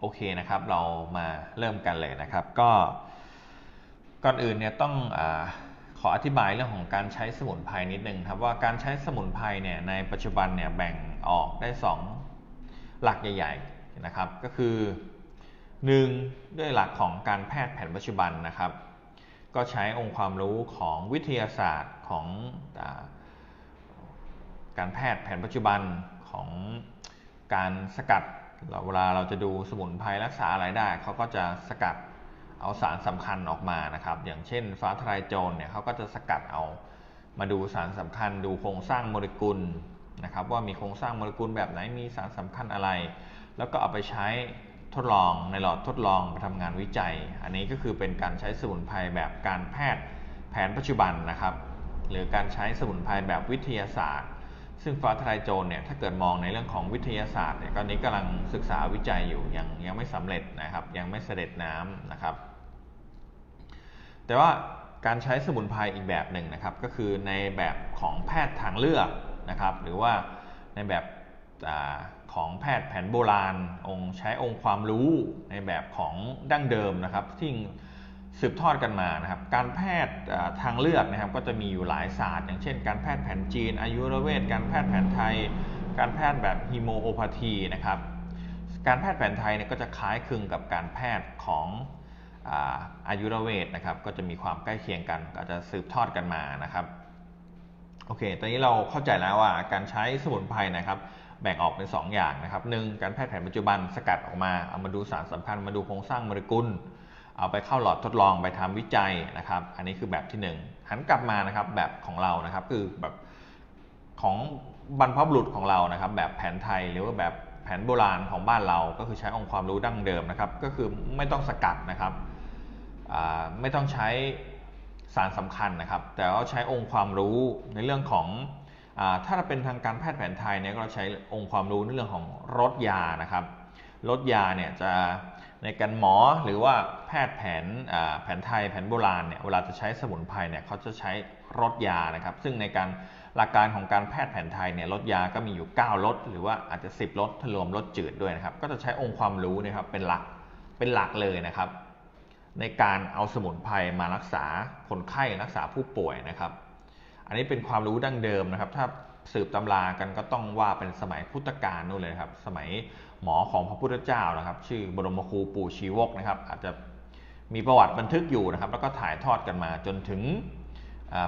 โอเคนะครับ เรามาเริ่มกันเลยนะครับ ก็ก่อนอื่นเนี่ยต้องอขออธิบายเรื่องของการใช้สมุนไพรนิดนึงครับว่าการใช้สมุนไพรเนี่ยในปัจจุบันเนี่ยแบ่งออกได้ 2 หลักใหญ่ ๆนะครับ ก็คือ 1. ด้วยหลักของการแพทย์แผนปัจจุบันนะครับ ก็ใช้องค์ความรู้ของวิทยาศาสตร์ของอการแพทย์แผนปัจจุบันของการสกัด เวลาเราจะดูสมุนไพรรักษาอะไรได้เขาก็จะสกัดเอาสารสำคัญออกมานะครับ อย่างเช่นฟ้าทลายโจรเนี่ยเขาก็จะสกัดเอามาดูสารสำคัญ ดูโครงสร้างโมเลกุลนะครับ ว่ามีโครงสร้างโมเลกุลแบบไหนมีสารสำคัญอะไร แล้วก็เอาไปใช้ทดลองในหลอดทดลองไปทำงานวิจัย อันนี้ก็คือเป็นการใช้สมุนไพรแบบการแพทย์แผนปัจจุบันนะครับ หรือการใช้สมุนไพรแบบวิทยาศาสตร์ ซึ่งฟ้าทลายโจรเนี่ยถ้าเกิดมองในเรื่องของวิทยาศาสตร์เนี่ยตอนนี้กำลังศึกษาวิจัยอยู่ยังยังไม่สำเร็จนะครับ ยังไม่เสด็จน้ำนะครับ แต่ว่าการใช้สมุนไพรอีกแบบหนึ่งนะครับ ก็คือในแบบของแพทย์ทางเลือกนะครับ หรือว่าในแบบอของแพทย์แผนโบราณ องค์ใช้องค์ความรู้ในแบบของดั้งเดิมนะครับที่ สืบทอดกันมานะครับ การแพทย์ทางเลือกนะครับก็จะมีอยู่หลายศาสตร์ อย่างเช่น การแพทย์แผนจีน อายุรเวทการแพทย์แผนไทย การแพทย์แบบฮีโมโอพาธีนะครับ การแพทย์แผนไทยเนี่ยก็จะคล้ายคลึงกับการแพทย์ของอายุรเวทนะครับ ก็จะมีความใกล้เคียงกัน ก็จะสืบทอดกันมานะครับ โอเค ตอนนี้เราเข้าใจแล้วว่าการใช้สมุนไพรนะครับ แบ่งออกเป็น 2อย่างนะครับหนึ่งการแพทย์แผนปัจจุบันสกัดออกมา เอามาดูสารสำคัญ มาดูโครงสร้างโมเลกุล เอาไปเข้าหลอดทดลองไปทำวิจัยนะครับ อันนี้คือแบบที่ 1 หันกลับมานะครับแบบของเรานะครับคือแบบของบรรพบุรุษของเรานะครับ แบบแผนไทยหรือว่าแบบแผนโบราณของบ้านเราก็คือใช้องค์ความรู้ดั้งเดิมนะครับ ก็คือไม่ต้องสกัดนะครับไม่ต้องใช้สารสำคัญนะครับ แต่ว่าใช้องค์ความรู้ในเรื่องของอถ้าเป็นทางการแพทย์แผนไทยเนี่ยก็ใช้องค์ความรู้ในเรื่องของรสยานะครับรสยาเนี่ยจะ ในการหมอหรือว่าแพทย์แผนแผนไทยแผนโบราณเนี่ยเวลาจะใช้สมุนไพรเนี่ยเขาจะใช้รสยานะครับ ซึ่งในการหลักการของการแพทย์แผนไทยเนี่ยรสยาก็มีอยู่9รสหรือว่าอาจจะ 10รสถ้ารวมรสจืดด้วยนะครับ ก็จะใช้องค์ความรู้นะครับเป็นหลักเป็นหลักเลยนะครับ ในการเอาสมุนไพรมารักษาคนไข้รักษาผู้ป่วยนะครับ อันนี้เป็นความรู้ดั้งเดิมนะครับ ถ้า สืบตำรากันก็ต้องว่าเป็นสมัยพุทธกาลนู่นเลยครับ สมัยหมอของพระพุทธเจ้านะครับ ชื่อบรมครูปู่ชีวกนะครับ อาจจะมีประวัติบันทึกอยู่นะครับ แล้วก็ถ่ายทอดกันมาจนถึง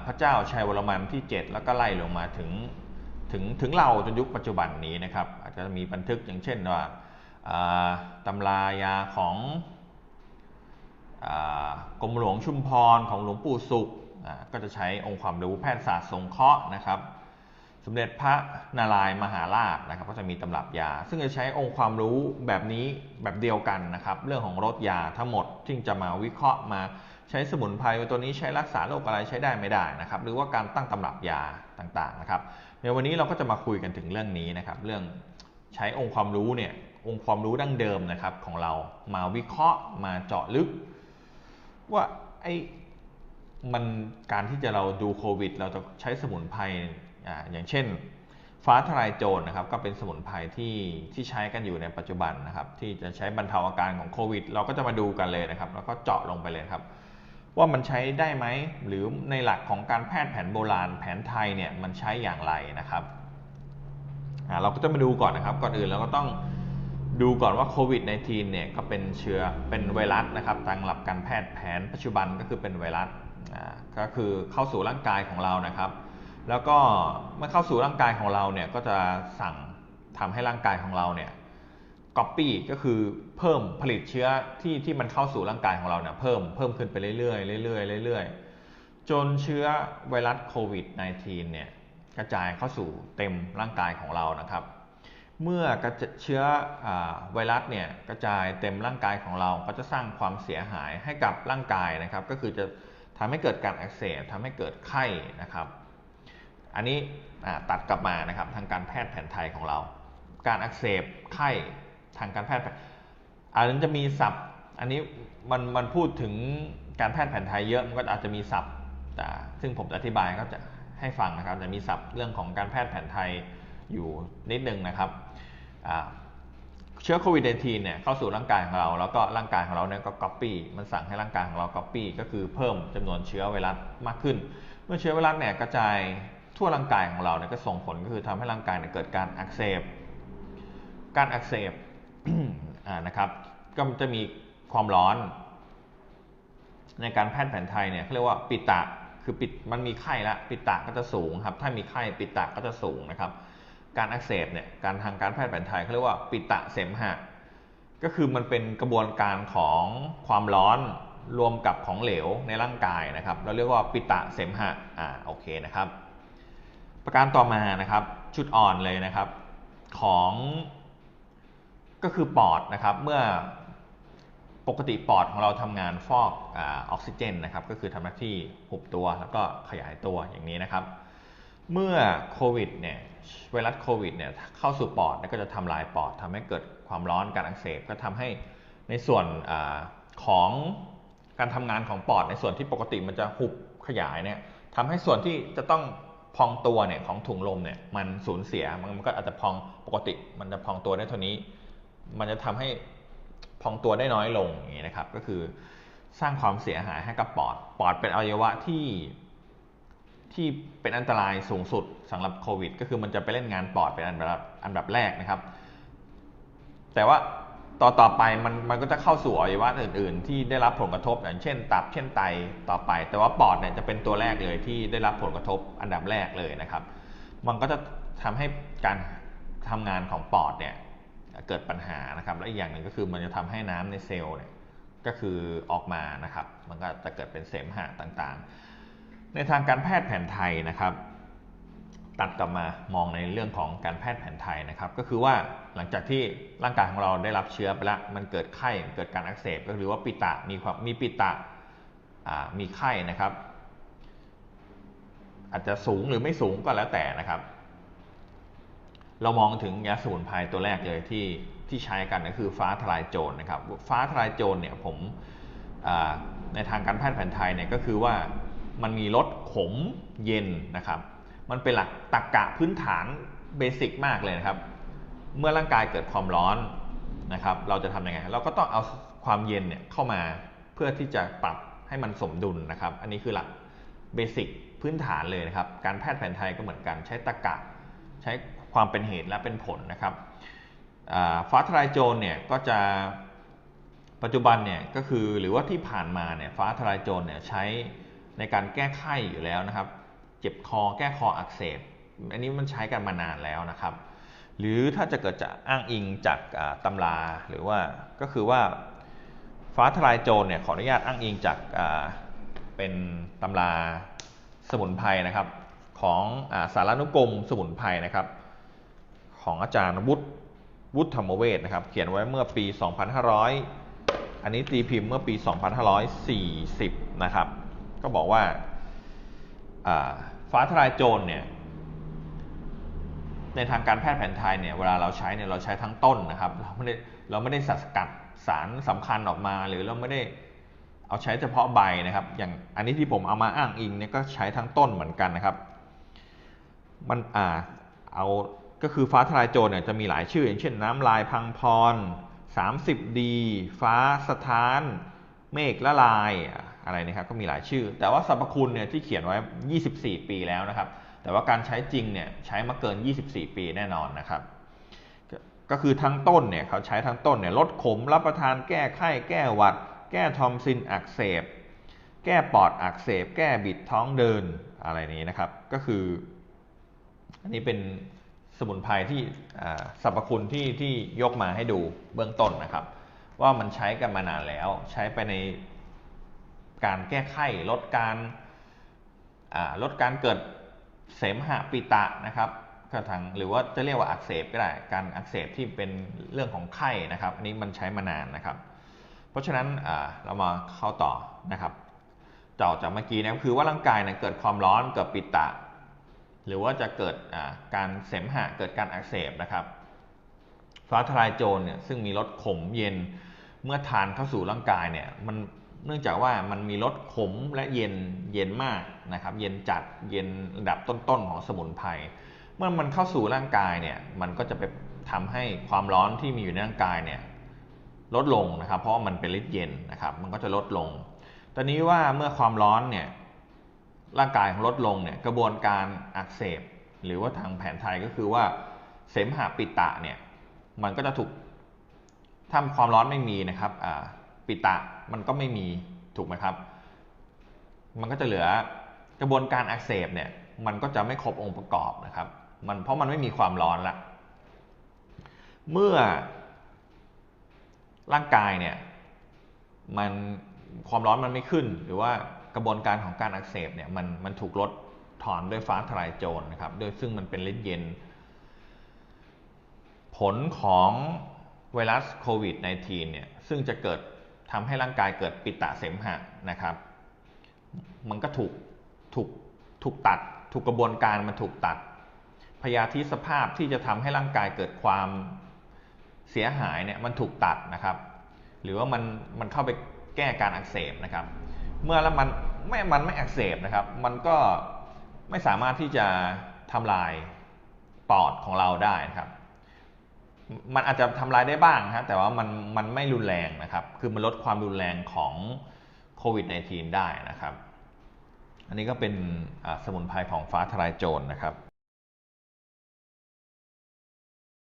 พระเจ้าชัยวรมันที่ 7 แล้วก็ไล่ลงมาถึงถึงถึงเราจนยุคปัจจุบันนี้นะครับ อาจจะมีบันทึกอย่างเช่นว่าตำรายาของกรมหลวงชุมพรของหลวงปู่สุขก็จะใช้องค์ความรู้แพทยศาสตร์สงเคราะห์นะครับ สมเด็จพระนารายมหาราชนะครับ ก็จะมีตำรับยา ซึ่งจะใช้องค์ความรู้แบบนี้แบบเดียวกันนะครับ เรื่องของรสยาทั้งหมดที่จะมาวิเคราะห์มาใช้สมุนไพรตัวนี้ใช้รักษาโรคอะไรใช้ได้ไม่ได้นะครับ หรือว่าการตั้งตำรับยาต่างๆนะครับ ในวันนี้เราก็จะมาคุยกันถึงเรื่องนี้นะครับ เรื่องใช้องค์ความรู้เนี่ยองค์ความรู้ดั้งเดิมนะครับของเรามาวิเคราะห์มาเจาะลึก ว่าไอ้มันการที่จะเราดูโควิด เราจะใช้สมุนไพร อย่างเช่น ฟ้าทลายโจรนะครับก็เป็นสมุนไพรที่ที่ใช้กันอยู่ในปัจจุบันนะครับที่จะใช้บรรเทาอาการของโควิด เราก็จะมาดูกันเลยนะครับ แล้วก็เจาะลงไปเลยครับ ว่ามันใช้ได้ไหมหรือในหลักของการแพทย์แผนโบราณแผนไทยเนี่ยมันใช้อย่างไรนะครับเราก็จะมาดูก่อนนะครับ ก่อนอื่นเราก็ต้องดูก่อนว่าโควิด -19 เนี่ยก็เป็นเชื้อเป็นไวรัสนะครับตามหลักการแพทย์แผนปัจจุบันก็คือเป็นไวรัสก็คือเข้าสู่ร่างกายของเรานะครับ แล้วก็เมื่อเข้าสู่ร่างกายของเราเนี่ยก็จะสั่งทำให้ร่างกายของเราเนี่ยก๊อปปี้ก็คือเพิ่มผลิตเชื้อที่ที่มันเข้าสู่ร่างกายของเราเนี่ยเพิ่มเพิ่มขึ้นไปเรื่อยๆเรื่อยๆเรื่อยๆจนเชื้อไวรัสโควิด -19 เนี่ยกระจายเข้าสู่เต็มร่างกายของเรานะครับ เมื่อกระเชื้ออไวรัสเนี่ยกระจายเต็มร่างกายของเราก็จะสร้างความเสียหายให้กับร่างกายนะครับ ก็คือจะทำให้เกิดการอักเสบทำให้เกิดไข้นะครับ อันนี้ตัดกลับมานะครับทางการแพทย์แผนไทยของเรา การอักเสบไข้ทางการแพทย์อันนั้นจะมีศัพท์ อันนี้มันมันพูดถึงการแพทย์แผนไทยเยอะมันก็อาจจะมีศัพท์แต่ซึ่งผมจะอธิบายก็จะให้ฟังนะครับจะมีศัพท์เรื่องของการแพทย์แผนไทยอยู่นิดนึงนะครับเชื้อโควิด -19 เนี่ยเข้าสู่ร่างกายของเราแล้วก็ร่างกายของเราเนี่ยก็ copy มันสั่งให้ร่างกายของเรา copy ก็คือเพิ่มจำนวนเชื้อไวรัสมากขึ้น เมื่อเชื้อไวรัสเนี่ยกระจาย ทั่วร่างกายของเราเนี่ยก็ส่งผลก็คือทำให้ร่างกายเนี่ยเกิดการอักเสบ การอักเสบนะครับก็จะมีความร้อน ในการแพทย์แผนไทยเนี่ยเขาเรียกว่าปิตะคือปิดมันมีไข้ละปิตะก็จะสูงครับถ้ามีไข้ปิตะก็จะสูงนะครับ การอักเสบเนี่ยการทางการแพทย์แผนไทยเขาเรียกว่าปิตะเสมหะก็คือมันเป็นกระบวนการของความร้อนรวมกับของเหลวในร่างกายนะครับ เราเรียกว่าปิตะเสมหะอ่าโอเคนะครับ ประการต่อมานะครับชุดอ่อนเลยนะครับของก็คือปอดนะครับเมื่อปกติปอดของเราทำงานฟอกออกซิเจนนะครับก็คือทำหน้าที่หุบตัวแล้วก็ขยายตัวอย่างนี้นะครับ เมื่อโควิดเนี่ยไวรัสโควิดเนี่ยเข้าสู่ปอดก็จะทำลายปอดทำให้เกิดความร้อนการอักเสบก็ทำให้ในส่วนอของการทำงานของปอดในส่วนที่ปกติมันจะหุบขยายเนี่ยทำให้ส่วนที่จะต้อง พองตัวเนี่ยของถุงลมเนี่ยมันสูญเสียมันก็อาจจะพองปกติ มันจะพองตัวได้เท่านี้ มันจะทำให้พองตัวได้น้อยลงอย่างนี้นะครับ ก็คือสร้างความเสียหายให้กับปอด ปอดเป็นอวัยวะที่ที่เป็นอันตรายสูงสุดสำหรับโควิด ก็คือมันจะไปเล่นงานปอดเป็นอันดับอันดับแรกนะครับ แต่ว่า ต่อต่อไปมันมันก็จะเข้าสู่อวัยวะอื่น ๆ ที่ได้รับผลกระทบอย่างเช่น ตับเช่นไตต่อไป แต่ว่าปอดเนี่ยจะเป็นตัวแรกเลยที่ได้รับผลกระทบอันดับแรกเลยนะครับ มันก็จะทำให้การทำงานของปอดเนี่ยเกิดปัญหานะครับ และอีกอย่างหนึ่งก็คือมันจะทำให้น้ำในเซลล์เนี่ยก็คือออกมานะครับ มันก็จะเกิดเป็นเสมหะต่างๆ ในทางการแพทย์แผนไทยนะครับ ตัดกลับมามองในเรื่องของการแพทย์แผนไทยนะครับ ก็คือว่าหลังจากที่ร่างกายของเราได้รับเชื้อไปแล้วมันเกิดไข้เกิดการอักเสบก็คือว่าปิตะมีความมีปิตะมีไข้นะครับ อาจจะสูงหรือไม่สูงก็แล้วแต่นะครับ เรามองถึงยาสมุนไพรตัวแรกเลยที่ที่ใช้กันก็คือฟ้าทลายโจรนะครับ ฟ้าทลายโจรเนี่ยผมในทางการแพทย์แผนไทยเนี่ยก็คือว่ามันมีรสขมเย็นนะครับ มันเป็นหลักตรกกะพื้นฐานเบสิกมากเลยนะครับ เมื่อร่างกายเกิดความร้อนนะครับ เราจะทำยังไง เราก็ต้องเอาความเย็นเนี่ยเข้ามาเพื่อที่จะปรับให้มันสมดุลนะครับ อันนี้คือหลักเบสิกพื้นฐานเลยนะครับ การแพทย์แผนไทยก็เหมือนกัน ใช้ตรกกะ ใช้ความเป็นเหตุและเป็นผลนะครับฟ้าทลายโจรเนี่ยก็จะปัจจุบันเนี่ยก็คือหรือว่าที่ผ่านมาเนี่ยฟ้าทลายโจรเนี่ยใช้ในการแก้ไขอยู่แล้วนะครับ เจ็บคอแก้คออักเสบ อันนี้มันใช้กันมานานแล้วนะครับ หรือถ้าจะเกิดจะอ้างอิงจากตำราหรือว่าก็คือว่าฟ้าทลายโจรเนี่ยขออนุญาตอ้างอิงจากเป็นตำราสมุนไพรนะครับ ของอสารานุกรมสมุนไพรนะครับ ของอาจารย์วุฒิวุฒิธรรมเวทนะครับ เขียนไว้เมื่อปี 2500 อันนี้ตีพิมพ์เมื่อปี 2540 นะครับ ก็บอกว่า ฟ้าทลายโจรเนี่ยในทางการแพทย์แผนไทยเนี่ยเวลาเราใช้เนี่ยเราใช้ทั้งต้นนะครับ เราไม่ได้เราไม่ได้สกัดสารสำคัญออกมา หรือเราไม่ได้เอาใช้เฉพาะใบนะครับ อย่างอันนี้ที่ผมเอามาอ้างอิงเนี่ยก็ใช้ทั้งต้นเหมือนกันนะครับ มันอ่าเอาก็คือฟ้าทลายโจรเนี่ยจะมีหลายชื่อ อย่างเช่นน้ำลายพังพร 30ดีฟ้าสถาน เมฆละลาย อะไรนะครับก็มีหลายชื่อ แต่ว่าสรรพคุณเนี่ยที่เขียนไว้ 24 ปีแล้วนะครับ แต่ว่าการใช้จริงเนี่ยใช้มาเกิน 24 ปีแน่นอนนะครับ ก็คือทั้งต้นเนี่ยเขาใช้ทั้งต้นเนี่ยลดขมรับประทานแก้ไข้แก้หวัด แก้ทอมซินอักเสบ แก้ปอดอักเสบ แก้บิดท้องเดินอะไรนี้นะครับ ก็คือ อันนี้เป็นสมุนไพรที่สรรพคุณที่ที่ยกมาให้ดูเบื้องต้นนะครับ ว่ามันใช้กันมานานแล้ว ใช้ไปใน การแก้ไขลดการลดการเกิดเสมหะปิตะนะครับก็ทางหรือว่าจะเรียกว่าอักเสบก็ได้การอักเสบที่เป็นเรื่องของไข้นะครับอันนี้มันใช้มานานนะครับ เพราะฉะนั้นเรามาเข้าต่อนะครับเจาจากเมื่อกี้นะคือว่าร่างกายนะเกิดความร้อนเกิดปิตะ หรือว่าจะเกิดการเสมหะเกิดการอักเสบนะครับฟ้าทลายโจรเนี่ยซึ่งมีรสขมเย็นเมื่อทานเข้าสู่ร่างกายเนี่ยมัน เนื่องจากว่ามันมีรสขมและเย็นเย็นมากนะครับ เย็นจัดเย็นระดับต้นๆของสมุนไพรเมื่อมันเข้าสู่ร่างกายเนี่ยมันก็จะไปททำให้ความร้อนที่มีอยู่ในร่างกายเนี่ยลดลงนะครับ เพราะมันเป็นฤทธิ์เย็นนะครับ มันก็จะลดลง ตอนนี้ว่าเมื่อความร้อนเนี่ยร่างกายของลดลงเนี่ยกระบวนการอักเสบ หรือว่าทางแผนไทยก็คือว่าเสมหะปิตะเนี่ยมันก็จะถูกถ้าความร้อนไม่มีนะครับปิตะ มันก็ไม่มีถูกไหมครับ มันก็จะเหลือกระบวนการอักเสบเนี่ยมันก็จะไม่ครบองค์ประกอบนะครับ มันเพราะมันไม่มีความร้อนละ เมื่อร่างกายเนี่ยมันความร้อนมันไม่ขึ้น หรือว่ากระบวนการของการอักเสบเนี่ยมันมันถูกลดถอนด้วยฟ้าทลายโจรนะครับโดยซึ่งมันเป็นฤทธิ์เย็น ผลของไวรัสโควิด -19 เนี่ยซึ่งจะเกิด ทำให้ร่างกายเกิดปิตะเสมหะนะครับ มันก็ถูกถูกถูกตัด ถูกกระบวนการมันถูกตัด พยาธิสภาพที่จะทำให้ร่างกายเกิดความเสียหายเนี่ยมันถูกตัดนะครับ หรือว่ามันมันเข้าไปแก้การอักเสบนะครับ เมื่อแล้วมันไม่มันไม่อักเสบนะครับ มันก็ไม่สามารถที่จะทำลายปอดของเราได้นะครับ มันอาจจะทำลายได้บ้างครับแต่ว่ามันมันไม่รุนแรงนะครับ คือมันลดความรุนแรงของโควิด -19 ได้นะครับ อันนี้ก็เป็นสมุนไพรของฟ้าทลายโจรนะครับ